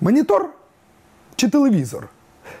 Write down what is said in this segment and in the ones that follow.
Монітор чи телевізор?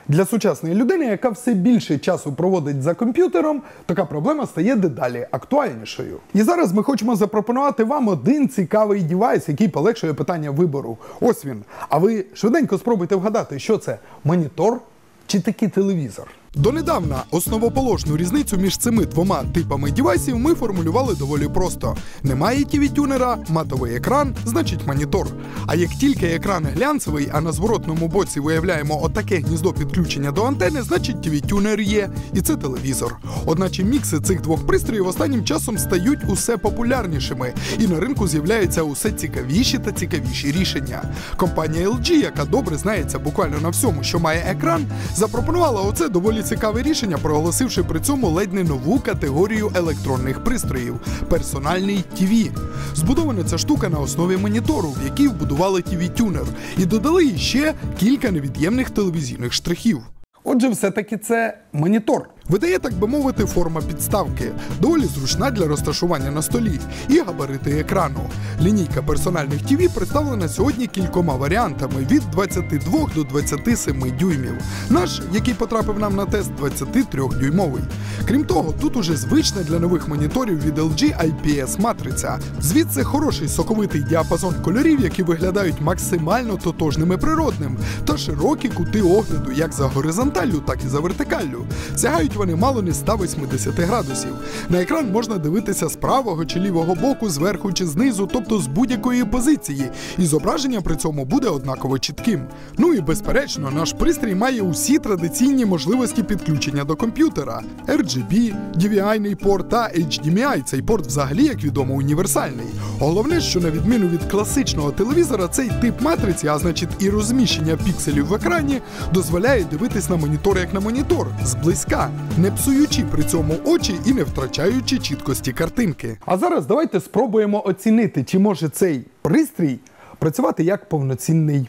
Для сучасної людини, яка все більше часу проводить за комп'ютером, така проблема стає дедалі актуальнішою. І зараз ми хочемо запропонувати вам один цікавий девайс, який полегшує питання вибору. Ось він. А ви швиденько спробуйте вгадати, що це монітор чи такий телевізор. Донедавна основоположну різницю між цими двома типами девайсів ми формулювали доволі просто: немає TV-тюнера, матовий екран, значить монітор. А як тільки екран глянцевий, а на зворотному боці виявляємо отаке гніздо підключення до антени, значить TV-тюнер є, і це телевізор. Одначе мікси цих двох пристроїв останнім часом стають усе популярнішими, і на ринку з'являються усе цікавіші та цікавіші рішення. Компанія LG, яка добре знається буквально на всьому, що має екран, запропонувала оце доволі цікаве рішення, проголосивши при цьому ледь не нову категорію електронних пристроїв персональний TV. Збудована ця штука на основі монітору, в який вбудували TV-тюнер, і додали ще кілька невід'ємних телевізійних штрихів. Отже, все-таки це монітор. Видає, так би мовити, форма підставки, доволі зручна для розташування на столі, і габарити екрану. Лінійка персональних ТВ представлена сьогодні кількома варіантами від 22 до 27 дюймів. Наш, який потрапив нам на тест, 23-дюймовий. Крім того, тут уже звична для нових моніторів від LG IPS матриця. Звідси хороший соковитий діапазон кольорів, які виглядають максимально тотожними природним, та широкі кути огляду як за горизонталлю, так і за вертикаллю. Сягають вони мало не 180 градусів. На екран можна дивитися з правого чи лівого боку, зверху чи знизу, тобто з будь-якої позиції, і зображення при цьому буде однаково чітким. Ну і безперечно, наш пристрій має усі традиційні можливості підключення до комп'ютера: RGB, DVI порт та HDMI. Цей порт взагалі, як відомо, універсальний. Головне, що на відміну від класичного телевізора, цей тип матриці, а значить і розміщення пікселів в екрані, дозволяє дивитись на монітор як на монітор зблизька, не псуючи при цьому очі і не втрачаючи чіткості картинки. А зараз давайте спробуємо оцінити, чи може цей пристрій працювати як повноцінний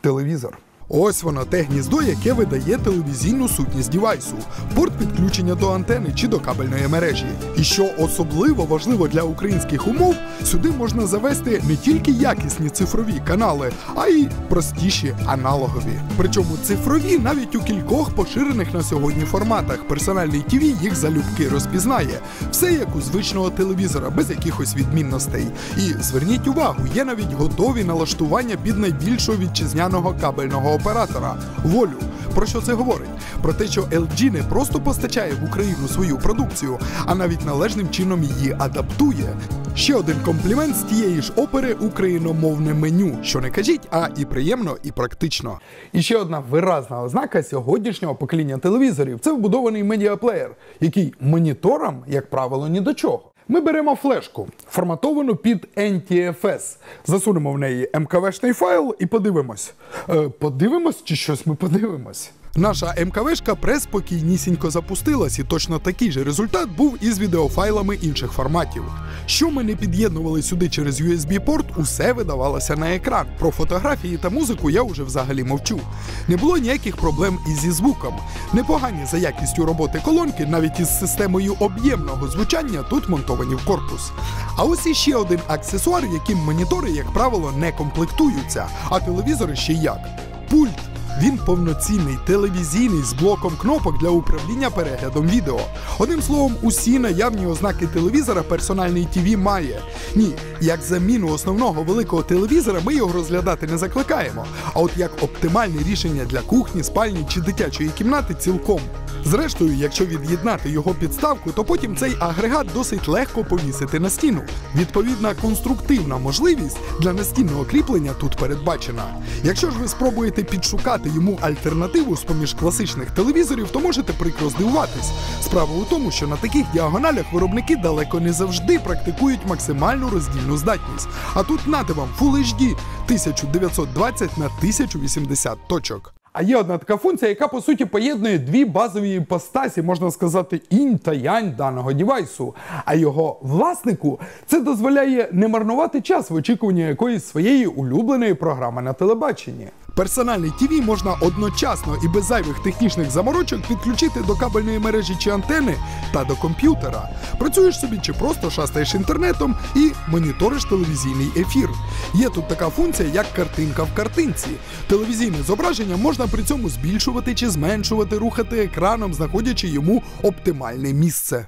телевізор. Ось воно те гніздо, яке видає телевізійну сутність дівайсу, порт підключення до антени чи до кабельної мережі. І що особливо важливо для українських умов, сюди можна завести не тільки якісні цифрові канали, а й простіші аналогові. Причому цифрові навіть у кількох поширених на сьогодні форматах. Персональний ТВ їх залюбки розпізнає. Все як у звичного телевізора, без якихось відмінностей. І зверніть увагу, є навіть готові налаштування під найбільшого вітчизняного кабельного оператора волю. Про що це говорить? Про те, що LG не просто постачає в Україну свою продукцію, а навіть належним чином її адаптує. Ще один комплімент з тієї ж опери україномовне меню, що не кажіть, а і приємно, і практично. І ще одна виразна ознака сьогоднішнього покоління телевізорів це вбудований медіаплеєр, який моніторам, як правило, ні до чого. Ми беремо флешку, форматовану під NTFS, засунемо в неї МКВшний файл і подивимось. Е, подивимось чи щось ми подивимось? Наша МКВшка преспокійнісінько запустилась, і точно такий же результат був із відеофайлами інших форматів. Що ми не під'єднували сюди через USB-порт, усе видавалося на екран. Про фотографії та музику я вже взагалі мовчу. Не було ніяких проблем із зі звуком. Непогані за якістю роботи колонки, навіть із системою об'ємного звучання, тут монтовані в корпус. А ось іще один аксесуар, яким монітори, як правило, не комплектуються, а телевізори ще як. Пульт. Він повноцінний, телевізійний з блоком кнопок для управління переглядом відео. Одним словом, усі наявні ознаки телевізора персональний ТВ має. Ні, як заміну основного великого телевізора ми його розглядати не закликаємо. А от як оптимальне рішення для кухні, спальні чи дитячої кімнати цілком. Зрештою, якщо від'єднати його підставку, то потім цей агрегат досить легко повісити на стіну. Відповідна конструктивна можливість для настінного кріплення тут передбачена. Якщо ж ви спробуєте підшукати йому альтернативу з поміж класичних телевізорів, то можете прикро здивуватись. Справа у тому, що на таких діагоналях виробники далеко не завжди практикують максимальну роздільну здатність. А тут нате вам Full HD 1920 на 1080 точок. А є одна така функція, яка по суті поєднує дві базові іпостасі, можна сказати, інь та янь даного дівайсу. А його власнику це дозволяє не марнувати час в очікуванні якоїсь своєї улюбленої програми на телебаченні. Персональний ТВ можна одночасно і без зайвих технічних заморочок підключити до кабельної мережі чи антени та до комп'ютера. Працюєш собі чи просто шастаєш інтернетом і моніториш телевізійний ефір. Є тут така функція, як картинка в картинці. Телевізійне зображення можна при цьому збільшувати чи зменшувати, рухати екраном, знаходячи йому оптимальне місце.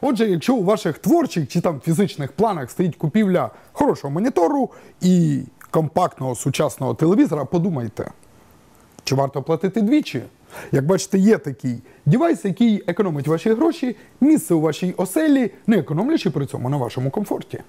Отже, якщо у ваших творчих чи там фізичних планах стоїть купівля хорошого монітору і компактного сучасного телевізора, подумайте, чи варто платити двічі? Як бачите, є такий дівайс, який економить ваші гроші, місце у вашій оселі, не економлячи при цьому на вашому комфорті.